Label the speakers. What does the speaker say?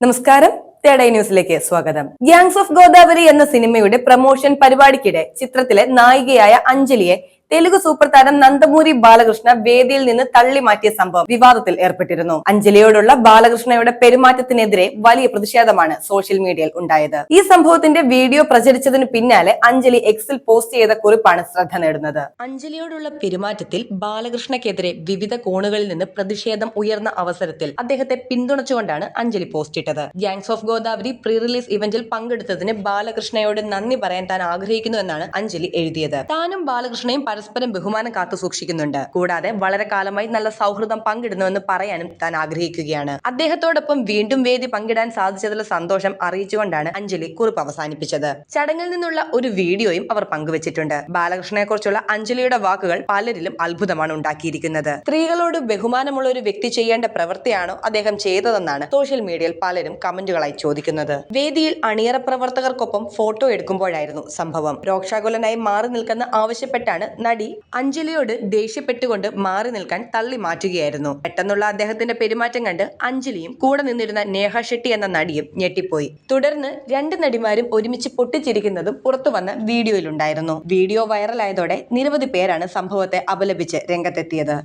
Speaker 1: നമസ്കാരം. തേടൈ ന്യൂസിലേക്ക് സ്വാഗതം. ഗ്യാങ്സ് ഓഫ് ഗോദാവരി എന്ന സിനിമയുടെ പ്രമോഷൻ പരിപാടിക്കിടെ ചിത്രത്തിലെ നായികയായ അഞ്ജലിയെ തെലുഗു സൂപ്പർ താരം നന്ദമൂരി ബാലകൃഷ്ണ വേദിയിൽ നിന്ന് തള്ളി മാറ്റിയ സംഭവം വിവാദത്തിൽ ഏർപ്പെട്ടിരുന്നു. അഞ്ജലിയോടുള്ള ബാലകൃഷ്ണയുടെ പെരുമാറ്റത്തിനെതിരെ വലിയ പ്രതിഷേധമാണ് സോഷ്യൽ മീഡിയയിൽ ഉണ്ടായത്. ഈ സംഭവത്തിന്റെ വീഡിയോ പ്രചരിച്ചതിന് പിന്നാലെ അഞ്ജലി എക്സിൽ പോസ്റ്റ് ചെയ്ത കുറിപ്പാണ് ശ്രദ്ധ നേടുന്നത്. അഞ്ജലിയോടുള്ള പെരുമാറ്റത്തിൽ ബാലകൃഷ്ണക്കെതിരെ വിവിധ കോണുകളിൽ നിന്ന് പ്രതിഷേധം ഉയർന്ന അവസരത്തിൽ അദ്ദേഹത്തെ പിന്തുണച്ചുകൊണ്ടാണ് അഞ്ജലി പോസ്റ്റ് ഇട്ടത്. Gangs of Godavari pre release ഇവന്റിൽ പങ്കെടുത്തതിന് ബാലകൃഷ്ണയോട് നന്ദി പറയാൻ താൻ ആഗ്രഹിക്കുന്നുവെന്നാണ് അഞ്ജലി എഴുതിയത്. താനും ബാലകൃഷ്ണയും പരസ്പരം ബഹുമാനം കാത്തു സൂക്ഷിക്കുന്നുണ്ട്. കൂടാതെ വളരെ കാലമായി നല്ല സൗഹൃദം പങ്കിടുന്നുവെന്ന് പറയാനും താൻ ആഗ്രഹിക്കുകയാണ്. അദ്ദേഹത്തോടൊപ്പം വീണ്ടും വേദി പങ്കിടാൻ സാധിച്ചതിൽ സന്തോഷം അറിയിച്ചുകൊണ്ടാണ് അഞ്ജലി കുറിപ്പ് അവസാനിപ്പിച്ചത്. ചടങ്ങിൽ നിന്നുള്ള ഒരു വീഡിയോയും അവർ പങ്കുവച്ചിട്ടുണ്ട്. ബാലകൃഷ്ണനെ കുറിച്ചുള്ള അഞ്ജലിയുടെ വാക്കുകൾ പലരിലും അത്ഭുതമാണ് ഉണ്ടാക്കിയിരിക്കുന്നത്. സ്ത്രീകളോട് ബഹുമാനമുള്ള ഒരു വ്യക്തി ചെയ്യേണ്ട പ്രവൃത്തിയാണോ അദ്ദേഹം ചെയ്തതെന്നാണ് സോഷ്യൽ മീഡിയയിൽ പലരും കമന്റുകളായി ചോദിക്കുന്നത്. വേദിയിൽ അണിയറ പ്രവർത്തകർക്കൊപ്പം ഫോട്ടോ എടുക്കുമ്പോഴായിരുന്നു സംഭവം. രോക്ഷാകുലനായി മാറി നിൽക്കുന്ന ആവശ്യപ്പെട്ടാണ് നടി അഞ്ജലിയോട് ദേഷ്യപ്പെട്ടുകൊണ്ട് മാറി നിൽക്കാൻ തള്ളി മാറ്റുകയായിരുന്നു. പെട്ടെന്നുള്ള അദ്ദേഹത്തിന്റെ പെരുമാറ്റം കണ്ട് അഞ്ജലിയും കൂടെ നിന്നിരുന്ന നേഹ ഷെട്ടി എന്ന നടിയും ഞെട്ടിപ്പോയി. തുടർന്ന് രണ്ട് നടിമാരും ഒരുമിച്ച് പൊട്ടിച്ചിരിക്കുന്നതും പുറത്തു വന്ന വീഡിയോയിലുണ്ടായിരുന്നു. വീഡിയോ വൈറലായതോടെ നിരവധി പേരാണ് സംഭവത്തെ അപലപിച്ച് രംഗത്തെത്തിയത്.